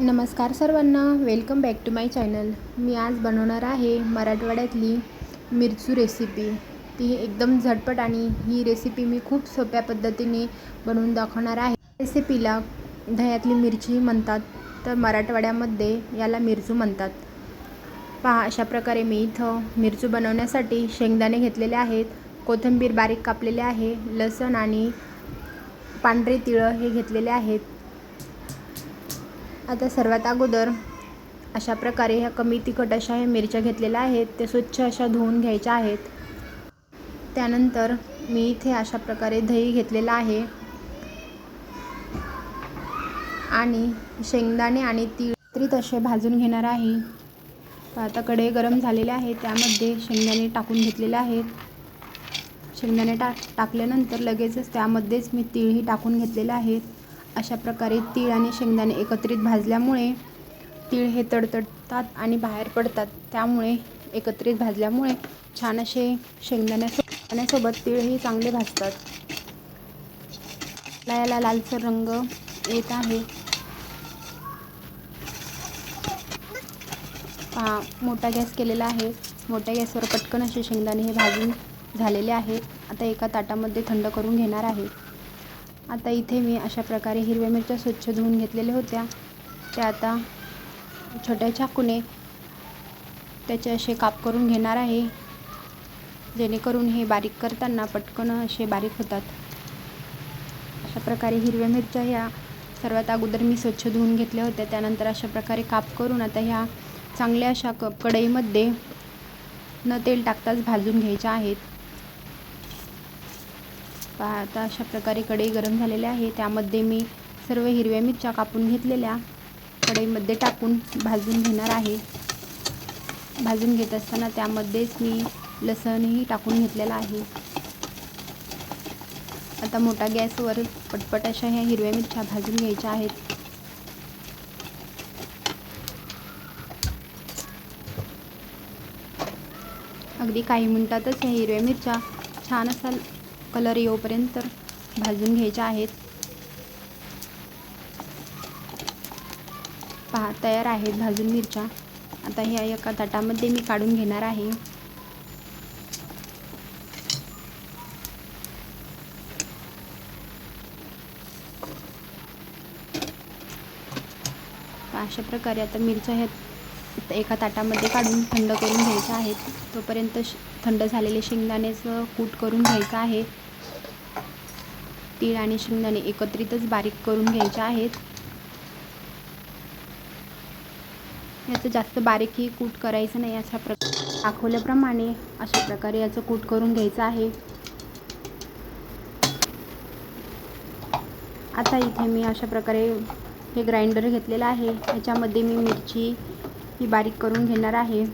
नमस्कार सर्वांना welcome back to my channel मी आज बनवणार आहे मराठवाड्यातली मिरचू रेसिपी ती एकदम झटपट आणि ही रेसिपी मी खूप सोप्या पद्धतीने बनवून दाखवणार आहे. रेसिपीला दह्यातली मिरची म्हणतात तर मराठवाड्यामध्ये याला मिरचू म्हणतात. पहा अशा प्रकारे मी इथं मिरचू बनवण्यासाठी शेंगदाणे घेतलेले आहेत कोथिंबीर बारीक कापलेले आहे लसण आणि पांढरे तिळं हे घेतलेले आहेत. आता सर्वात अगोदर अशा प्रकारे ह्या कमी तिखट अशा ह्या मिरच्या घेतलेल्या आहेत ते स्वच्छ अशा धुवून घ्यायच्या आहेत. त्यानंतर मी इथे अशा प्रकारे दही घेतलेलं आहे. आणि शेंगदाणे आणि तीळ तरी तसे भाजून घेणार आहे. आता कढई गरम झालेले आहे त्यामध्ये शेंगदाणे टाकून घेतलेले आहेत. शेंगदाणे टा टाकल्यानंतर लगेचच त्यामध्येच मी तीळही टाकून घेतलेले आहेत अशा प्रकारे तीळ आणि शेंगदाणे एकत्रित भाजल्यामुळे तीळ हे तडतडतात आणि बाहेर पडतात. त्यामुळे एकत्रित भाजल्यामुळे छान असे शेंगदाण्यासोबत तीळही चांगले भाजतात. याला लालसर रंग येत आहे. पहा मोठा गॅस केलेला आहे. मोठ्या गॅसवर पटकन असे शेंगदाणे हे भाजून झालेले आहेत. आता एका ताटामध्ये थंड करून घेणार आहे. आता इथे मी अशा प्रकारे हिरव्या मिरच्या स्वच्छ धुवून घेतलेल्या होत्या. त्या आता छोट्या चाकूने त्याचे असे काप करून घेणार आहे. जेणेकरून हे बारीक करताना पटकन असे बारीक होतात. अशा प्रकारे हिरव्या मिरच्या ह्या सर्वात अगोदर मी स्वच्छ धुवून घेतल्या होत्या. त्यानंतर अशा प्रकारे काप करून आता ह्या चांगल्या अशा क कढईमध्ये न तेल टाकताच भाजून घ्यायच्या आहेत. पहा आता अशा प्रकारे कढई गरम झालेली आहे. त्यामध्ये मी सर्व हिरव्या मिरच्या कापून घेतलेल्या. कढईमध्ये टाकून भाजून घेणार आहे. भाजून घेत असताना त्यामध्येच मी लसणही टाकून घेतलेला आहे. आता मोठा गॅसवर पटपट अशा ह्या हिरव्या मिरच्या भाजून घ्यायच्या आहेत. अगदी काही मिनटातच ह्या हिरव्या मिरच्या छान असा कलर येऊपर्यंत भाजून घ्यायच्या आहेत. पहा तयार आहेत भाजून मिरच्या. आता ह्या एका ताटामध्ये मी काढून घेणार आहे. अशा प्रकारे आता मिरच्या ह्या एका ताटामध्ये काढून थंड करून घ्यायच्या आहेत. तोपर्यंत थंड झालेले शेंगदाण्याचं कूट करून घ्यायचं आहे. तीळ आणि शेंगदाणे एकत्रितच बारीक करून घ्यायचे आहेत. याचं जास्त बारीकही कूट करायचं नाही अशा प्र दाखवल्याप्रमाणे अशा प्रकारे याचं कूट करून घ्यायचं आहे. आता इथे मी अशा प्रकारे हे ग्राइंडर घेतलेलं आहे. ह्याच्यामध्ये मी मिरची ही बारीक करून घेणार आहे.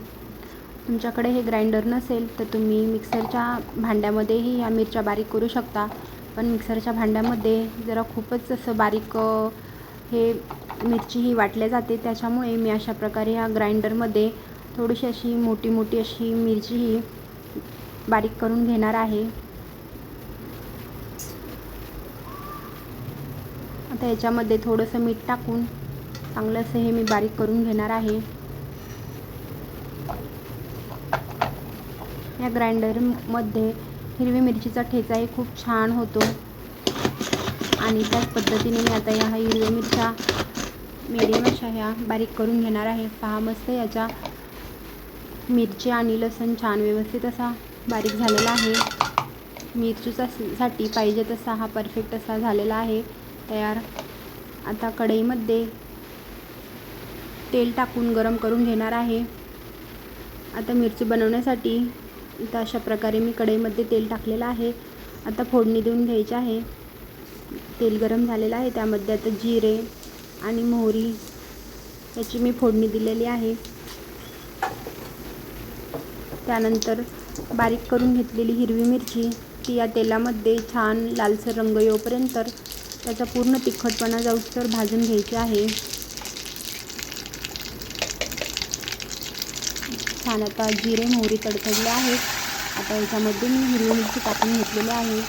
तुमच्याकडे हे ग्राइंडर नसेल तर तुम्ही मिक्सरच्या भांड्यामध्येही ह्या मिरच्या बारीक करू शकता. पण मिक्सरच्या भांड्यामध्ये जरा खूपच असं बारीक हे मिरची ही वाटल्या जाते. त्याच्यामुळे मी अशा प्रकारे ह्या ग्राइंडरमध्ये थोडीशी अशी मोठी मोठी अशी मिरची ही बारीक करून घेणार आहे. आता याच्यामध्ये थोडंसं मीठ टाकून चांगलं असं हे मी बारीक करून घेणार आहे. या ग्राइंडरमध्ये हिरवी मिरचीचा ठेचाही खूप छान होतो. आणि त्याच पद्धतीने मी आता ह्या हिरव्या मिरच्या मिडियम अशा ह्या बारीक करून घेणार आहे. पहा मस्त याच्या मिरची आणि लसूण छान व्यवस्थित असा बारीक झालेला आहे. मिरचीचा साठी पाहिजे तसा हा परफेक्ट असा झालेला आहे. तयार. आता कढईमध्ये तेल टाकून गरम करून घेणार आहे. आता मिरची बनवण्यासाठी तर अशा प्रकारे मी कढईमध्ये तेल टाकलेलं आहे. आता फोडणी देऊन घ्यायची आहे. तेल गरम झालेलं आहे. त्यामध्ये आता जिरे आणि मोहरी याची मी फोडणी दिलेली आहे. त्यानंतर बारीक करून घेतलेली हिरवी मिरची ती या तेलामध्ये छान लालसर रंग येऊपर्यंत त्याचा पूर्ण तिखटपणा जाऊसतर भाजून घ्यायची आहे. छान आता जिरे मोहरी तडतडले आहेत. आता याच्यामध्ये मी हिरवी मिरची टाकून घेतलेली आहे.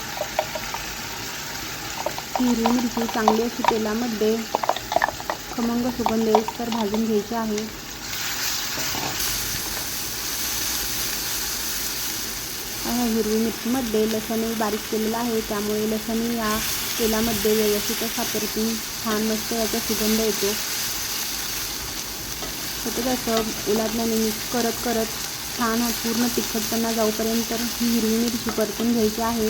ही हिरवी मिरची चांगली अशी तेलामध्ये खमंग सुगंध एकतर भाजून घ्यायचे आहे. हिरवी मिरचीमध्ये लसणही बारीक केलेलं आहे. त्यामुळे लसणही या तेलामध्ये व्यवस्थित सापरतून छान मस्त याचा सुगंध येतो. सतत असं उलादण्याने मिक्स करत करत छान हा पूर्ण तिखटपणा जाऊपर्यंत ही हिरवी मिरची परतून घ्यायची आहे.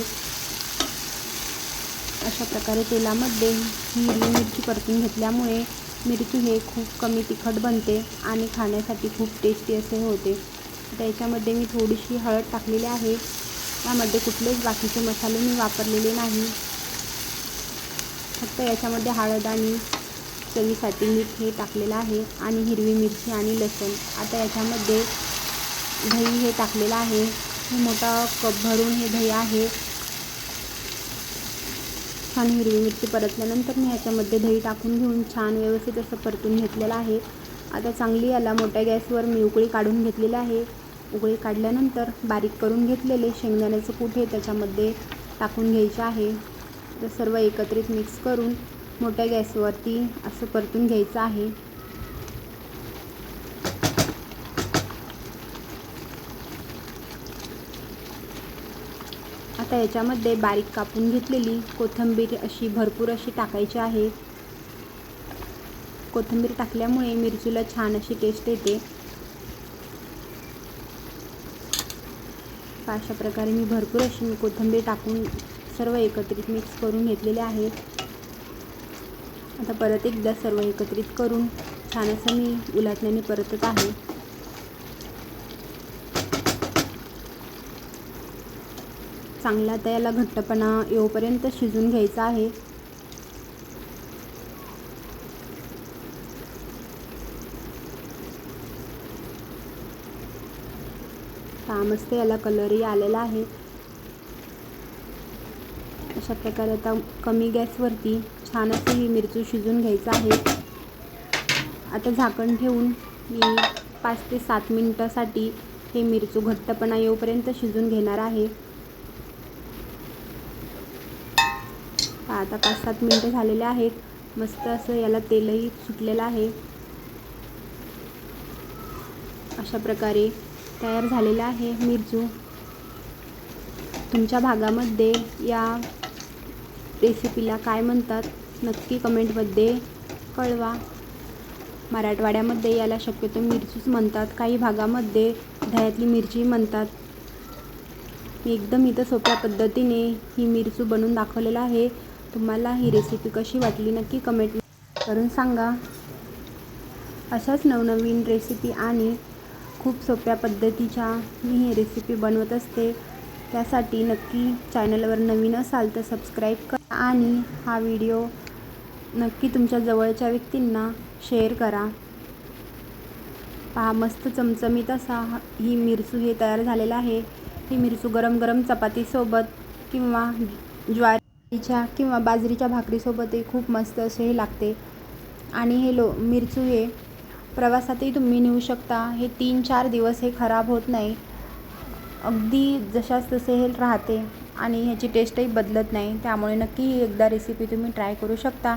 अशा प्रकारे तेलामध्ये ही हिरवी मिरची परतून घेतल्यामुळे मिरची हे खूप कमी तिखट बनते आणि खाण्यासाठी खूप टेस्टी असे होते. त्याच्यामध्ये याच्यामध्ये मी थोडीशी हळद टाकलेली आहे. त्यामध्ये कुठलेच बाकीचे मसाले मी वापरलेले नाही. फक्त याच्यामध्ये हळद आणि चवीसाठी मीठ हे टाकलेलं आहे आणि हिरवी मिरची आणि लसूण. आता याच्यामध्ये दही हे टाकलेलं आहे. हे मोठा कप भरून हे दही आहे. छान हिरवी मिरची परतल्यानंतर मी ह्याच्यामध्ये दही टाकून घेऊन छान व्यवस्थित असं परतून घेतलेलं आहे. आता चांगली याला मोठ्या गॅसवर मी उकळी काढून घेतलेली आहे. उकळी काढल्यानंतर बारीक करून घेतलेले शेंगदाण्याचं कूट हे त्याच्यामध्ये टाकून घ्यायचे आहे. तर सर्व एकत्रित मिक्स करून मोठ्या गॅसवरती असं परतून घ्यायचं आहे. आता याच्यामध्ये बारीक कापून घेतलेली कोथिंबीर अशी भरपूर अशी टाकायची आहे. कोथिंबीर टाकल्यामुळे मिरचीला छान अशी टेस्ट येते. अशा प्रकारे मी भरपूर अशी मी कोथिंबीर टाकून सर्व एकत्रित मिक्स करून घेतलेले आहे. आता परत एकदा सर्व एकत्रित करून छान असं मी उलाटण्याने परतत आहे. चांगला आता याला घट्टपणा येऊपर्यंत शिजून घ्यायचा आहे. हा मस्त याला कलरही आलेला आहे. अशा प्रकारे आता कमी गॅसवरती छान असं ही मिरची शिजून घ्यायचं आहे. आता झाकण ठेवून मी पाच ते सात मिनटासाठी हे मिरचू घट्टपणा येऊपर्यंत शिजून घेणार आहे. आता पाच सात मिनटं झालेले आहेत. मस्त असं याला तेलही सुटलेलं आहे. अशा प्रकारे तयार झालेलं आहे मिरचू. तुमच्या भागामध्ये या रेसिपीला काय म्हणतात नक्की कमेंटमध्ये कळवा. मराठवाड्यामध्ये याला शक्यतो मिरचीच म्हणतात काही भागामध्ये दह्यातली मिरची म्हणतात. मी एकदम इथं सोप्या पद्धतीने ही मिरचू बनवून दाखवलेलं आहे. तुम्हाला ही रेसिपी कशी वाटली नक्की कमेंट करून सांगा. अशाच नवनवीन रेसिपी आणि खूप सोप्या पद्धतीच्या मी ही रेसिपी बनवत असते. त्यासाठी नक्की चॅनलवर नवीन असाल तर सबस्क्राईब करा. आणि हा व्हिडिओ नक्की तुमच्या जवळच्या व्यक्तींना शेअर करा. पहा मस्त चमचमीत असा ही मिरचू हे तयार झालेला आहे. ही मिरचू गरम गरम चपातीसोबत किंवा ज्वारीच्या किंवा बाजरीच्या भाकरीसोबतही खूप मस्त असे हे लागते. आणि हे लो मिरचू हे प्रवासातही तुम्ही नेऊ शकता. हे तीन चार दिवस हे खराब होत नाही. अगदी जशाच तसे हे राहते. आणि ह्याची टेस्टही बदलत नाही. त्यामुळे नक्की ही एकदा रेसिपी तुम्ही ट्राय करू शकता.